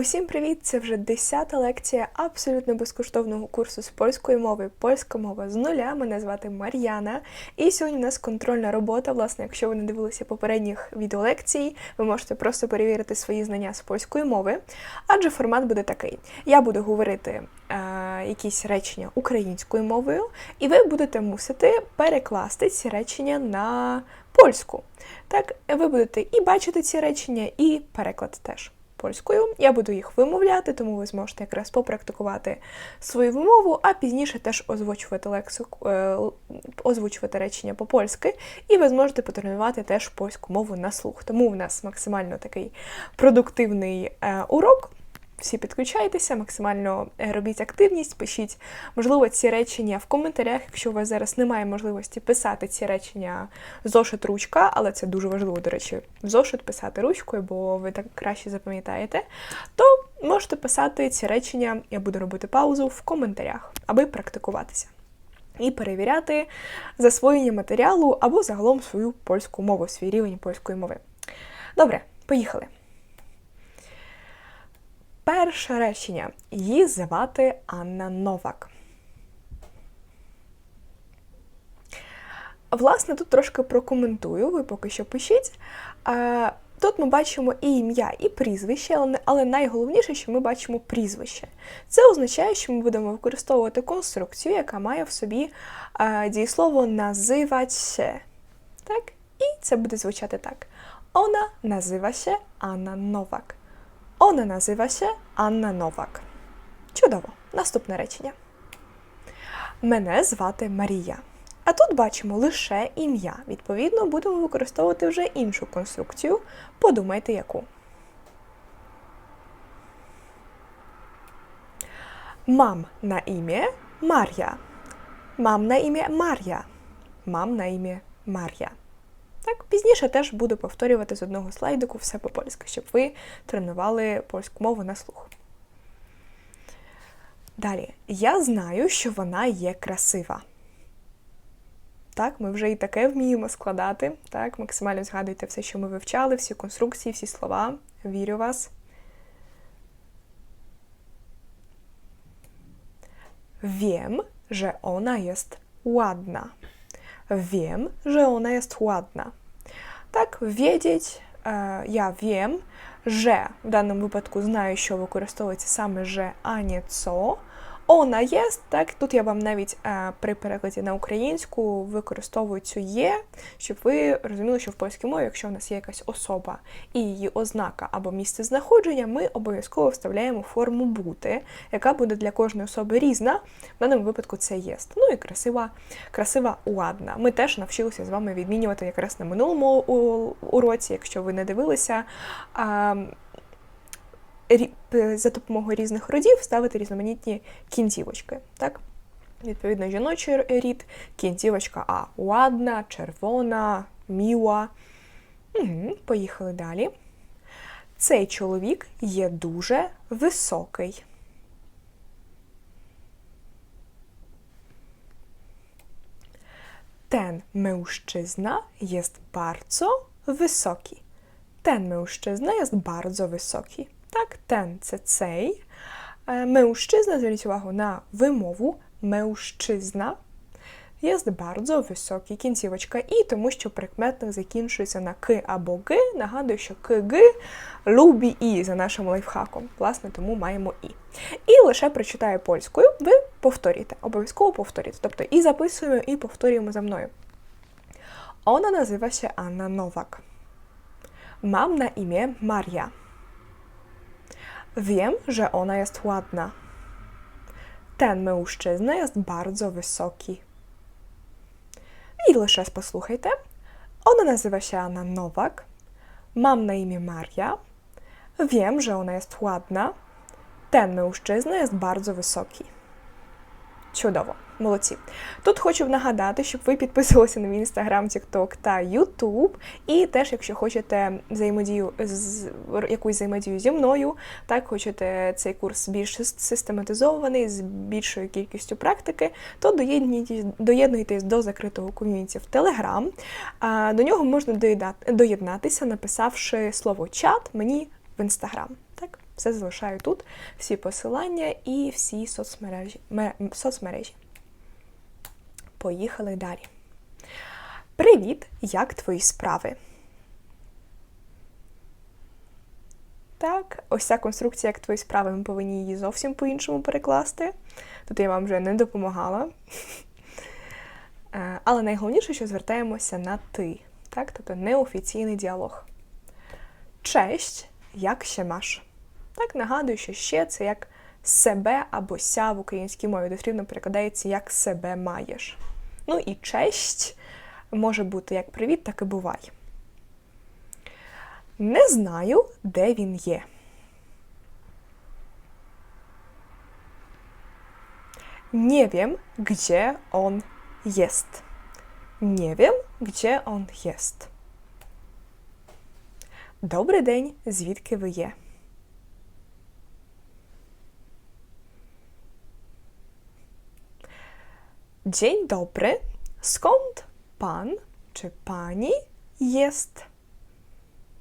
Усім привіт! Це вже 10-та лекція абсолютно безкоштовного курсу з польської мови. Польська мова з нуля. Мене звати Мар'яна. І сьогодні у нас контрольна робота. Власне, якщо ви не дивилися попередніх відеолекцій, ви можете просто перевірити свої знання з польської мови. Адже формат буде такий: я буду говорити е, якісь речення українською мовою, і ви будете мусити перекласти ці речення на польську. Так, ви будете і бачити ці речення, і переклад теж польською. Я буду їх вимовляти, тому ви зможете якраз попрактикувати свою вимову, а пізніше теж озвучувати лексику, е, озвучувати речення по-польськи, і ви зможете потренувати теж польську мову на слух. Тому в нас максимально такий продуктивний е, урок. Всі підключайтеся, максимально е, робіть активність, пишіть, можливо, ці речення в коментарях, якщо у вас зараз немає можливості писати ці речення зошит ручка, але це дуже важливо, до речі, в зошит писати ручкою, бо ви так краще запам'ятаєте, то можете писати ці речення, я буду робити паузу в коментарях, аби практикуватися. І перевіряти засвоєння матеріалу або загалом свою польську мову, свій рівень польської мови. Добре, поїхали. Перше речення. Її звати Анна Новак. Власне, тут трошки прокоментую, ви поки що пишіть. Е, Тут ми бачимо і ім'я, і прізвище, але, найголовніше, що ми бачимо прізвище. Це означає, що ми будемо використовувати конструкцію, яка має в собі е, дієслово називаться. Так? І це буде звучати так. Вона називає Анна Новак. Вона називає Анна Новак. Чудово! Наступне речення. Мене звати Марія. А тут бачимо лише ім'я. Відповідно, будемо використовувати вже іншу конструкцію. Подумайте, яку. Мам на ім'я Мар'я. Мам на ім'я Мар'я. Мам на ім'я Мар'я. Так, пізніше теж буду повторювати з одного слайдику все по-польськи, щоб ви тренували польську мову на слух. Далі. Я знаю, що вона є красива. Так, ми вже і таке вміємо складати. Так, максимально згадуйте все, що ми вивчали, всі конструкції, всі слова. Вірю вас. Wiem, że ona jest ładna. Wiem, że ona jest ładna. Так, wiedzieć, е, я wiem, że в даному випадку знаю, що використовується саме «же», а не Она є, так, тут я вам навіть е, при перекладі на українську використовую цю є, щоб ви розуміли, що в польській мові, якщо в нас є якась особа і її ознака або місце знаходження, ми обов'язково вставляємо форму бути, яка буде для кожної особи різна. В даному випадку це єст. Ну і красива, красива ладна. Ми теж навчилися з вами відмінювати якраз на минулому уроці, якщо ви не дивилися. А, за допомогою різних родів ставити різноманітні кінцівочки. Так? Відповідно, жіночий рід, кінцівочка А. Ладна, червона, міла. Угу, Поїхали далі. Цей чоловік є дуже високий. Ten mężczyzna jest bardzo wysoki. Ten mężczyzna jest bardzo wysoki. Так, ten це цей. Mężczyzna, зверніть увагу на вимову. Mężczyzna jest bardzo wysoki. Кінцівочка і, тому що прикметник закінчується на к або г. Нагадую, що к, г, любі і за нашим лайфхаком. Власне, тому маємо і. І лише прочитаю польською, ви повторюєте. Обов'язково повторюєте. Тобто і записуємо, і повторюємо за мною. Ona nazywa się Anna Nowak. Mam na imię Maria. Wiem, że ona jest ładna. Ten mężczyzna jest bardzo wysoki. I jeszcze raz posłuchaj te. Ona nazywa się Anna Nowak. Mam na imię Maria. Wiem, że ona jest ładna. Ten mężczyzna jest bardzo wysoki. Ciudowo. Молодці. Тут хочу нагадати, щоб ви підписувалися на мій інстаграм, Тікток та Ютуб. І теж, якщо хочете взаємодію з якусь взаємодію зі мною, так хочете цей курс більш систематизований, з більшою кількістю практики, то доєднуйтесь до закритого ком'юніті в Телеграм. До нього можна доєднатися, написавши слово чат мені в інстаграм. Так, Все залишаю тут, всі посилання і всі соцмережі. ме- соцмережі. Поїхали далі. Привіт! Як твої справи? Так, ось ця конструкція, як твої справи, ми повинні її зовсім по-іншому перекласти. Тут я вам вже не допомагала. Е, Але найголовніше, що звертаємося на ти, так? тобто неофіційний діалог. Честь, як ще маш? Так, нагадую, що ще це як себе або ся в українській мові. Дослівно перекладається як себе маєш. Ну і честь може бути як привіт, так і бувай. Не знаю, де він є. Nie wiem, gdzie on jest. Nie wiem, gdzie on jest. Добрий день, звідки ви є? Dzień dobry, skąd pan чи пані єст?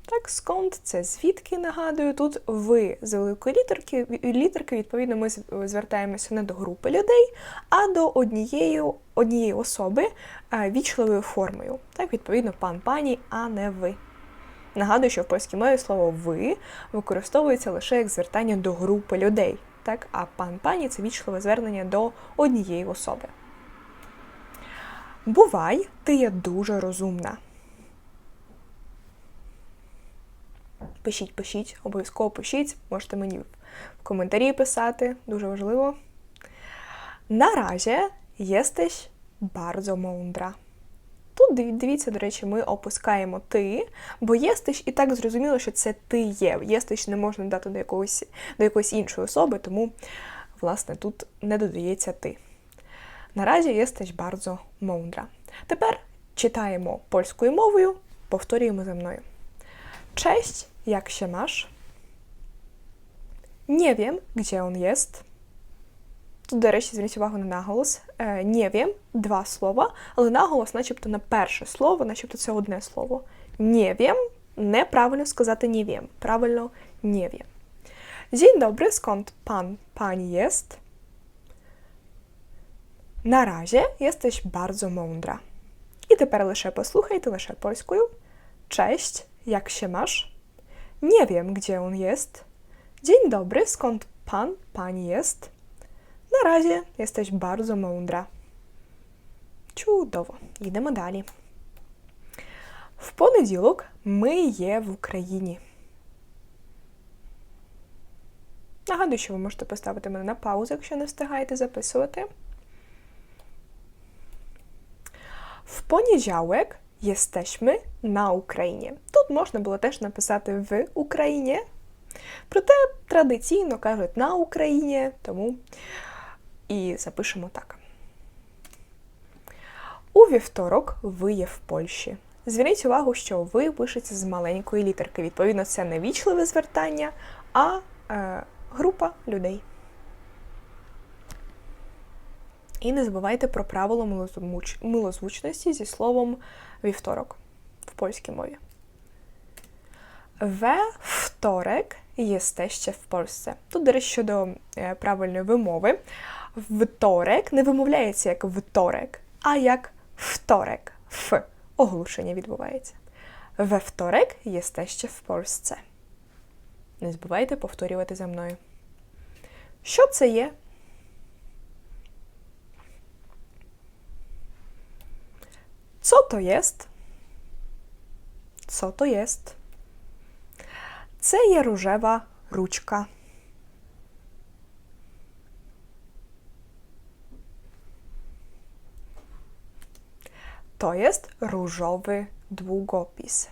Так, сконд це звідки нагадую. Тут ви з великої літерки, літерки, відповідно, ми звертаємося не до групи людей, а до однієї, однієї особи е, вічливою формою. Так, відповідно, пан пані, а не ви. Нагадую, що в польській мові слово ви використовується лише як звертання до групи людей. Так, а пан пані це вічливе звернення до однієї особи. Бувай, ти є дуже розумна. Пишіть, пишіть, обов'язково пишіть, можете мені в коментарі писати, дуже важливо. На раzie jesteś bardzo mądra. Тут дивіться, до речі, ми опускаємо ти, бо єстиш і так зрозуміло, що це ти є. Єстиш не можна дати до якогось, до якоїсь іншої особи, тому, власне, тут не додається ти. Наразі jesteś bardzo mądra. Тепер читаємо польською мовою, повторюємо за мною. Cześć, jak się masz? Nie wiem, gdzie on jest. Тут, до речі, зверніть увагу на наголос. Е, Не wiem, два слова, але наголос, начебто, на перше слово, начебто це одне слово. Не wiem, неправильно сказати не wiem. Правильно не wiem. Dzień dobry, skąd pan, pani jest? Na razie jesteś bardzo mądra. І тепер лише послухайте, лише польською. Cześć, jak się masz? Nie wiem, gdzie on jest. Dzień dobry, skąd pan, pani jest? Na razie jesteś bardzo mądra. Чудово. Йдемо далі. В понеділок ми є в Україні. Нагадую, що ви можете поставити мене на паузу, якщо не встигаєте записувати. В poniedziałek jesteśmy na Україні. Тут можна було теж написати в Україні. Проте традиційно кажуть на Україні, тому і запишемо так. У вівторок ви є в Польщі. Зверніть увагу, що ви пишеться з маленької літерки. Відповідно, це не вічливе звертання, а е, група людей. І не забувайте про правило милозвучності зі словом вівторок в польській мові. We wtorek jesteście w Polsce. Тут, до речі, щодо е, правильної вимови. Вторек не вимовляється як вторек, а як вторек. Ф. Оглушення відбувається. We wtorek jesteście w Polsce. Не забувайте повторювати за мною. Що це є? Co to jest? Co to jest? Це є рожева ручка. To jest różowy długopis.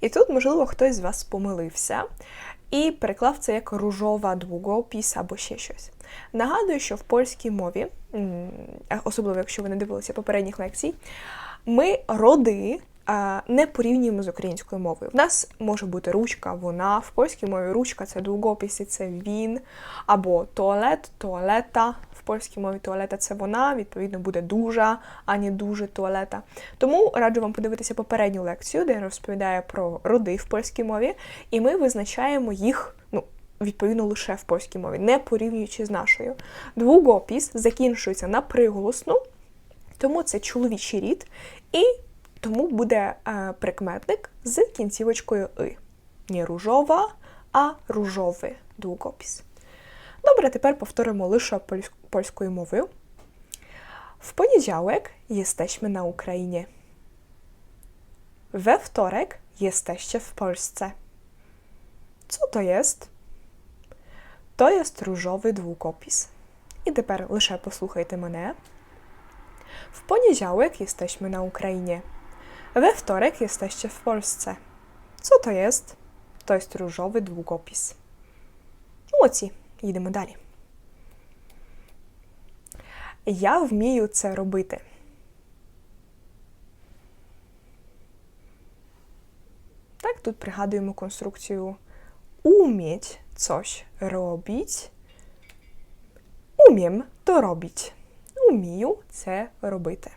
І тут, можливо, хтось з вас помилився і переклав це як ружова двугопіс або ще щось. Нагадую, що в польській мові, особливо якщо ви не дивилися попередніх лекцій, ми роди не порівнюємо з українською мовою. В нас може бути ручка, вона в польській мові ручка це двугопіс, і це він, або туалет, туалета. В польській мові туалета це вона, відповідно, буде дуже, а не дуже туалета. Тому раджу вам подивитися попередню лекцію, де я розповідаю про роди в польській мові, і ми визначаємо їх, ну, відповідно лише в польській мові, не порівнюючи з нашою. Двугопіс закінчується на приголосну, тому це чоловічий рід, і тому буде е, прикметник з кінцівочкою и. Не ружова, а ружовий двугопіс. Добре, тепер повторимо лише польсь- польською mowою. W poniedziałek jesteśmy na Ukrainie. We wtorek jesteście w Polsce. Co to jest? To jest różowy długopis. I тепер лише послухайте мене. W poniedziałek jesteśmy na Ukrainie. We wtorek jesteście w Polsce. Co to jest? To jest różowy długopis. Молодці, їдемо далі. Я вмію це робити. Так, тут пригадуємо конструкцію umieć coś robić. Umiem to robić. Умію це робити.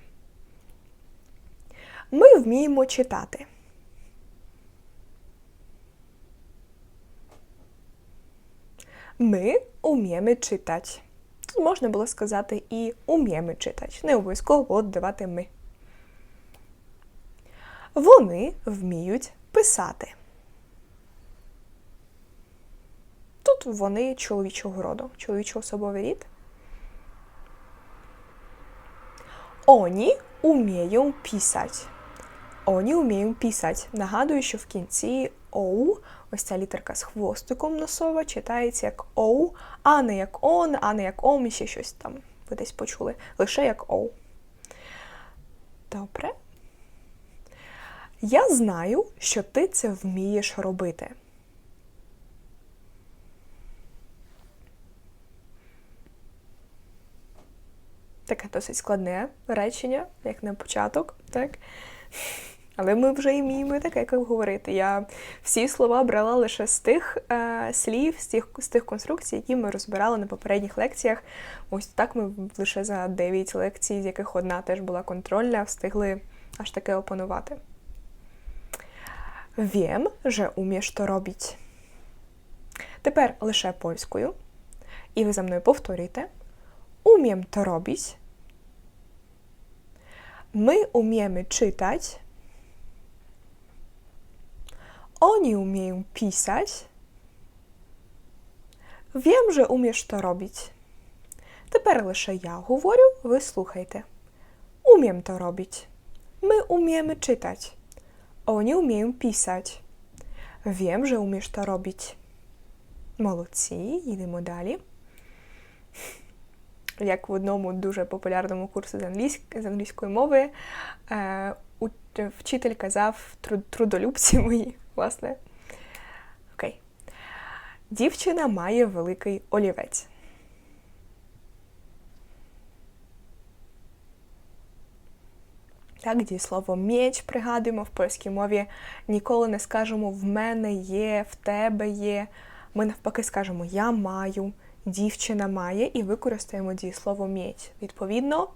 Ми вміємо читати. Ми уміємо читати. Тут можна було сказати і уміємо читати. Не обов'язково було ми. Вони вміють писати. Тут вони чоловічого роду, чоловічий особовий рід. Oni umieją pisać. Oni umieją pisać. Нагадую, що в кінці оу, ось ця літерка з хвостиком носова, читається як оу, а не як он, а не як ом, і ще щось там ви десь почули. Лише як оу. Добре. Я знаю, що ти це вмієш робити. Таке досить складне речення, як на початок, так? Але ми вже вміємо таке як говорити. Я всі слова брала лише з тих е, слів, з тих, з тих конструкцій, які ми розбирали на попередніх лекціях. Ось так ми лише за 9 лекцій, з яких одна теж була контрольна, встигли аж таке опанувати. Wiem, że umiesz to robić. Тепер лише польською. І ви за мною повторюєте. Umiem to robić. My umiemy czytać. Oni umieją pisać. Wiem, że umiesz to robić. Тепер лише я говорю, ви слухайте. Umiem to robić. My umiemy czytać. Oni umieją pisać. Wiem, że umiesz to robić. Молодці, їдемо далі. Як в одному дуже популярному курсі з, англійськ... з англійської мови е, вчитель казав труд... трудолюбці мої, власне. Окей. Дівчина має великий олівець. Так, дієслово м'єч пригадуємо в польській мові. Ніколи не скажемо в мене є, в тебе є. Ми навпаки скажемо я маю, дівчина має і використаємо дієслово м'єць. Відповідно,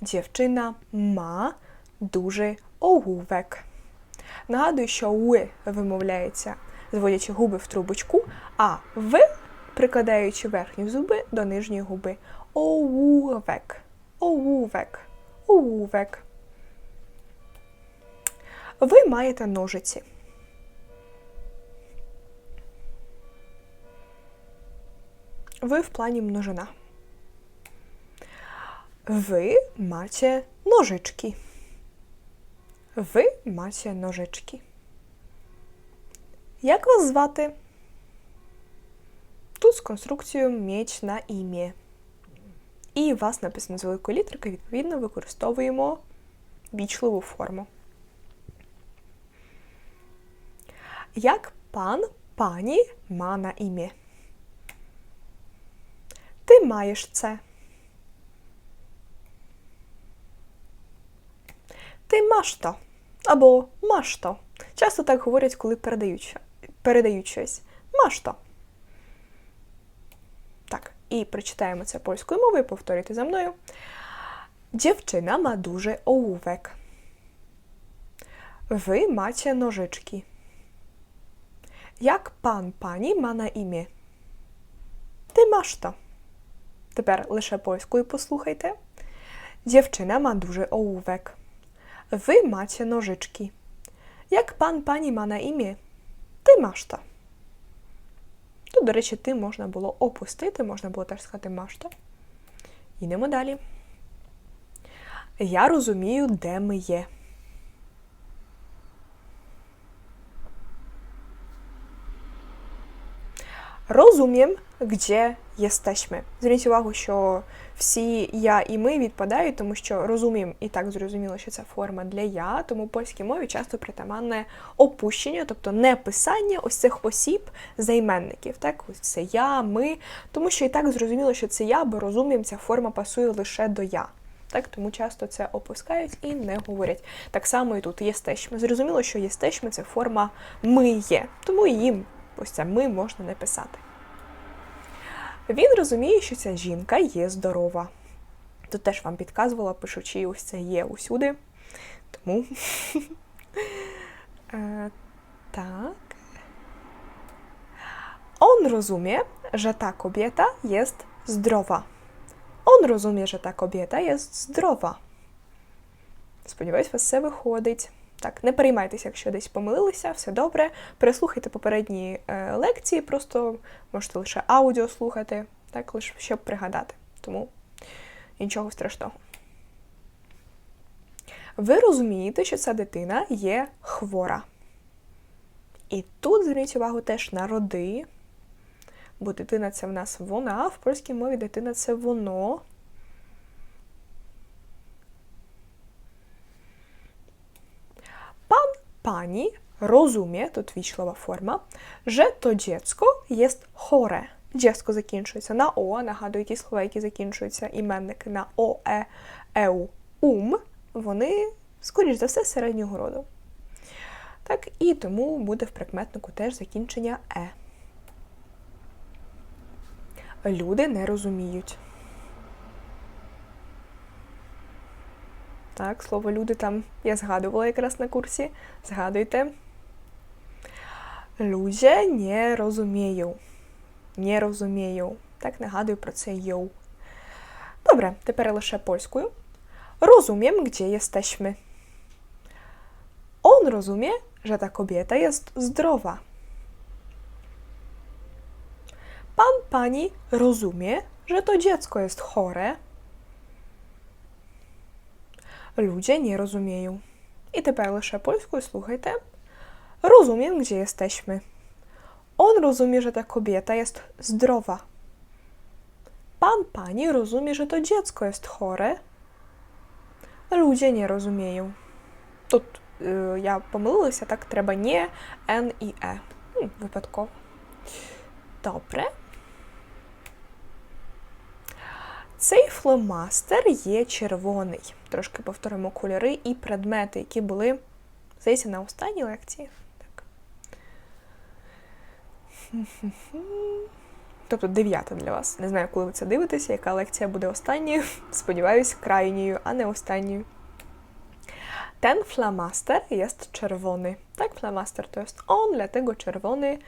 дівчина ма дуже огувек. Нагадую, що уи вимовляється, зводячи губи в трубочку, а в прикладаючи верхні зуби до нижньої губи. Оувек. Оувек. Оувек. Ви маєте ножиці. Ви в плані множина. Ви маcie nożyczki. Ви маcie ножички. Як вас звати? Тут конструкцією м'яч на ім'я. І вас написано з великої літерки, відповідно, використовуємо вічливу форму. Як пан, пані ма на ім'я? Маєш це. Ти маш то. Або маш то. Часто так говорять, коли передають, передають щось. Маш то. Так, і прочитаємо це польською мовою, повторюйте за мною. Дівчина ма дуже оłówek. Ви маcie nożyczki. Jak pan, pani ma na imię? Ти masz to? Тепер лише польською послухайте. Dziewczyna ma duży ołówek. Wy macie nożyczki. Jak pan pani ma na imię? Ти to. Тут, до речі, ти можна було опустити, можна було теж сказати машта. Йдемо далі. Я розумію, де ми є. Розумiem, gdzie jesteśmy. Зверніть увагу, що всі я і ми відпадають, тому що розумім і так зрозуміло, що це форма для я, тому польській мові часто притаманне опущення, тобто не писання ось цих осіб займенників. Так, ось це я, ми, тому що і так зрозуміло, що це я, бо розумім, ця форма пасує лише до я. Так, тому часто це опускають і не говорять. Так само і тут єстечми. Зрозуміло, що єстечми це форма ми є, тому їм ось це ми можна не писати. Він розуміє, що ця жінка є здорова. Тут теж вам підказувала, пишучи, ось це є усюди. Тому. Е, Так. On rozumie, że ta kobieta jest zdrowa. On rozumie, że ta kobieta jest zdrowa. Сподіваюсь, вас все виходить. Так, не переймайтеся, якщо десь помилилися, все добре. Переслухайте попередні е, лекції, просто можете лише аудіо слухати, так, лише щоб пригадати. Тому нічого страшного. Ви розумієте, що ця дитина є хвора. І тут зверніть увагу теж на роди, бо дитина це в нас вона, в польській мові дитина це воно. Pan, pani rozumie, тут wieślowa forma, że to dziecko jest chore. Dziecko закінчується на О, нагадую, ті слова, які закінчуються іменники на О, Е, Еу, Ум, вони, скоріш за все, середнього роду. Так, і тому буде в прикметнику теж закінчення Е. Люди не розуміють. Так, слово люди там я згадувала якраз на курсі. Згадуйте. Ludzie nie rozumieją. Не розумію. Так, нагадую про це йоу. Добре, тепер лише польською. Rozumiem, gdzie jesteśmy. On rozumie, że ta kobieta jest zdrowa. Pan pani rozumie, że to dziecko jest chore. Ludzie nie rozumieją. I тепер лише польською слухайте. Rozumiem, gdzie jesteśmy. On rozumie, że ta kobieta jest zdrowa. Pan pani rozumie, że to dziecko jest chore. Ludzie nie розуміють. Тут е, я помилилася, так треба не, Н і Е. М, випадково. Добре. Цей фломастер є червоний. Трошки повторимо кольори і предмети, які були, здається, на останній лекції. Так. Тобто дев'ята для вас. Не знаю, коли ви це дивитеся, яка лекція буде останньою. Сподіваюсь, крайньою, а не останньою. Ten flamaster jest czerwony. Tak, flamaster to jest on, dlatego czerwony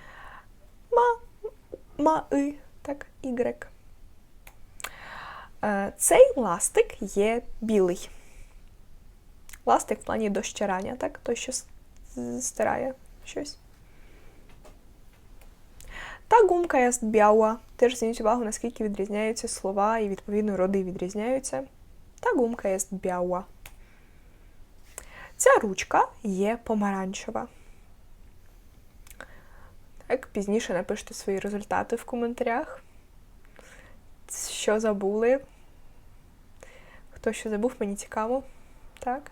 ma, ma y, tak, y. Е, Цей ластик є білий. Ластик в плані до стирання, так? Той, що стирає щось. Та гумка є біała. Теж зверніть увагу, наскільки відрізняються слова і, відповідно, роди відрізняються. Та гумка є біała. Ця ручка є помаранчева. Так, пізніше напишіть свої результати в коментарях. Що забули? Хто що забув, мені цікаво. Так.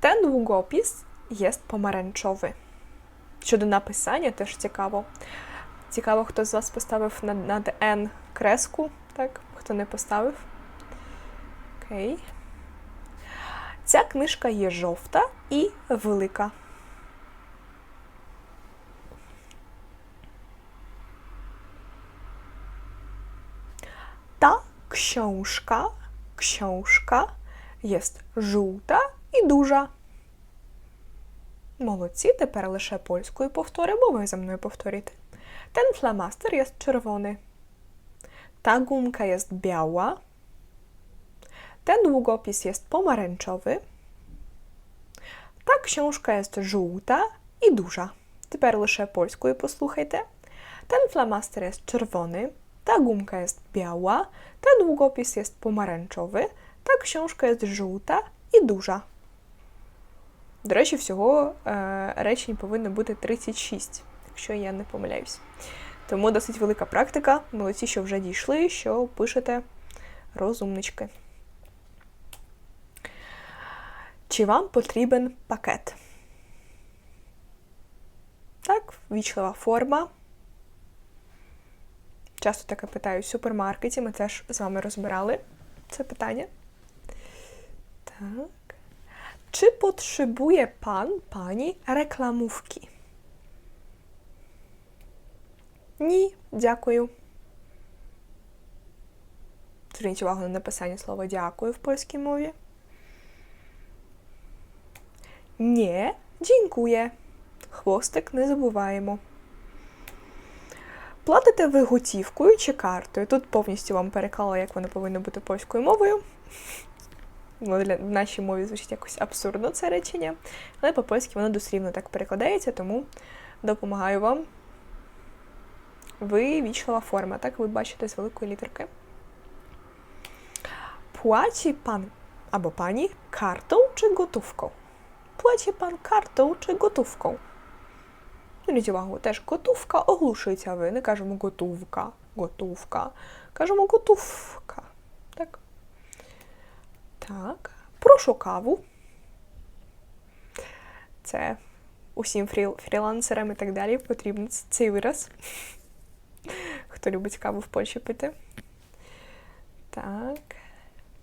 Ten długopis jest. Щодо написання теж цікаво. Цікаво, хто з вас поставив над, над N креску, так? Хто не поставив. Окей. Ця книжка є жовта і велика. książka, książka jest żółta і duża. Молодці, тепер лише польською повторимо, ви за мною повторюєте. Ten фломастер є червоний. Ta gumka jest biała. Ten długopis jest pomarańczowy. Ta książka jest żółta i duża. Тепер лише польською послухайте. Ten flamaster jest czerwony. Ta gumka jest biała. Ten długopis jest pomarańczowy. Ta książka jest żółta і duża. До речі, всього е, речень повинно бути 36, якщо я не помиляюсь. Тому досить велика практика. Молодці, що вже дійшли, що пишете розумнички. Чи вам потрібен пакет? Так, вічлива форма. Часто таке питаю в супермаркеті. Ми теж з вами розбирали це питання. Так. Czy potrzebuje pan, pani reklamówki? Ні, дякую. Зверніть увагу на написання слова дякую в польській мові. Ні, dziękuję. Хвостик не забуваємо. Платите ви готівкою чи картою? Тут повністю вам переклала, як воно повинно бути польською мовою. Ну, для, в нашій мові звучить якось абсурдно це речення, але по-польськи воно дослівно так перекладається, тому допомагаю вам. Ви вічлива форма, так ви бачите з великої літерки. Płaci pan albo pani kartą czy gotówką? Płaci pan kartą czy gotówką? Зверніть увагу, теж готówka оглушується ви. Не кажемо готówka, готówka. Кажемо готówka. Так. Так. Прошу каву. Це усім фрі... фрілансерам і так далі потрібен цей вираз. Хто любить каву в Польщі пити. Так.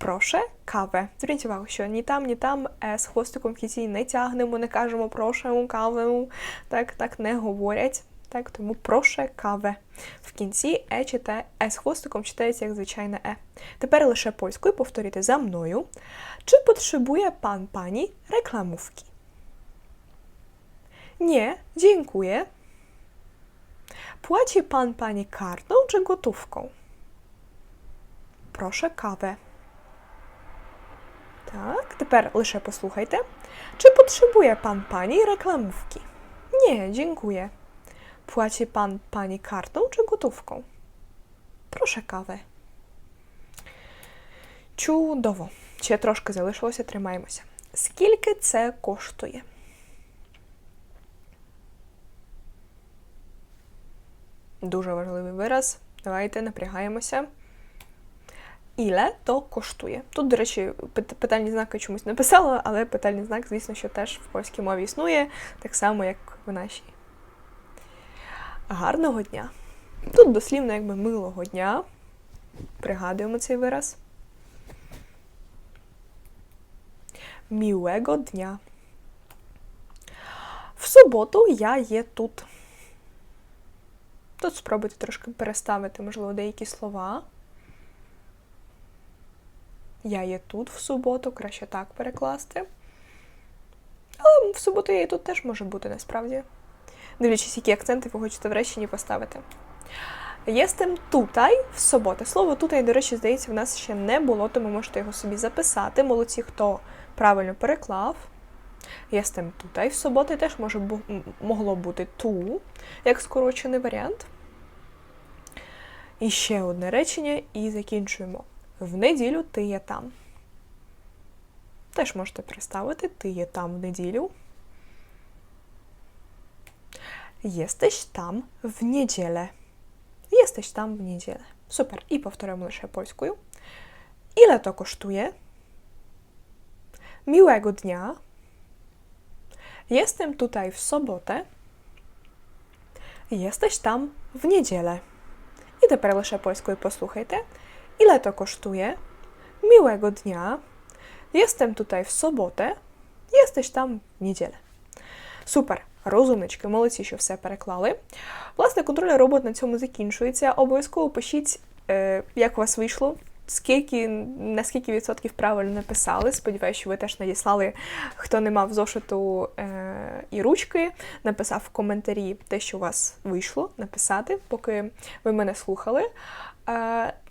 Проше каве. Зверніть увагу, що ні там, ні там е, з хвостиком в кінці не тягнемо, не кажемо прошему каву. Так, так не говорять. Так, тому проше каве. В кінці е чите, е з хвостиком читається як звичайне е. Тепер лише польською повторюйте за мною. Чи potrzebuje pan pani reklamówki? Nie, dziękuję. Płaci pan pani kartą czy gotówką? Proszę kawę. Так, тепер лише послухайте. Czy potrzebuje pan pani reklamówki? Nie, dziękuję. Płaci pan pani kartą czy gotówką? Proszę kawę. Чудово. Ще трошки залишилося, тримаємося. Скільки це коштує? Дуже важливий вираз. Давайте напрягаємося. Іле то коштує. Тут, до речі, питальні знаки чомусь написала, але питальний знак, звісно, що теж в польській мові існує, так само, як в нашій. Гарного дня. Тут дослівно, якби милого дня. Пригадуємо цей вираз. Miłego dnia. В суботу я є тут. Тут спробуйте трошки переставити, можливо, деякі слова. Я є тут в суботу, краще так перекласти. Але в суботу я і тут теж може бути насправді. Дивлячись, які акценти ви хочете в реченні поставити. Єстем тутай в суботу. Слово тутай, до речі, здається, в нас ще не було, тому можете його собі записати. Молодці, хто правильно переклав. Єстем тутай в суботу теж може бу- могло бути ту, як скорочений варіант. І ще одне речення, і закінчуємо. В неділю ти є там. Теж можете представити, ти є там в неділю. Jesteś tam w niedzielę. Jesteś tam w niedzielę. Super. I powtarzamy лише польською. Ile to kosztuje? Miłego dnia. Jestem tutaj w sobotę. Jesteś tam w niedzielę. I тепер лише польською послухайте. Ile to kosztuje? Miłego dnia. Jestem tutaj w sobotę. Jesteś tam w niedzielę. Супер! Розумнички, молодці, що все переклали. Власне, контрольний робот на цьому закінчується. Обов'язково пишіть, як у вас вийшло. скільки, наскільки відсотків правильно написали. Сподіваюся, що ви теж надіслали, хто не мав зошиту і ручки, написав в коментарі те, що у вас вийшло написати, поки ви мене слухали.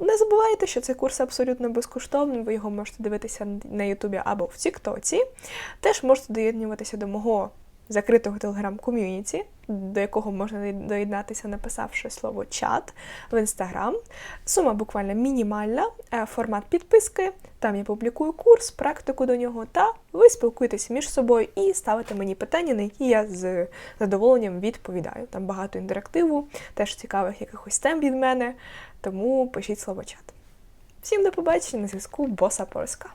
Не забувайте, що цей курс абсолютно безкоштовний. Ви його можете дивитися на Ютубі або в Тіктоці. Теж можете доєднуватися до мого закритого телеграм-ком'юніті, до якого можна доєднатися, написавши слово чат в інстаграм. Сума буквально мінімальна, е, формат підписки. Там я публікую курс, практику до нього, та ви спілкуєтеся між собою і ставите мені питання, на які я з задоволенням відповідаю. Там багато інтерактиву, теж цікавих якихось тем від мене. Тому пишіть слово чат. Всім до побачення на зв'язку Боса Польська.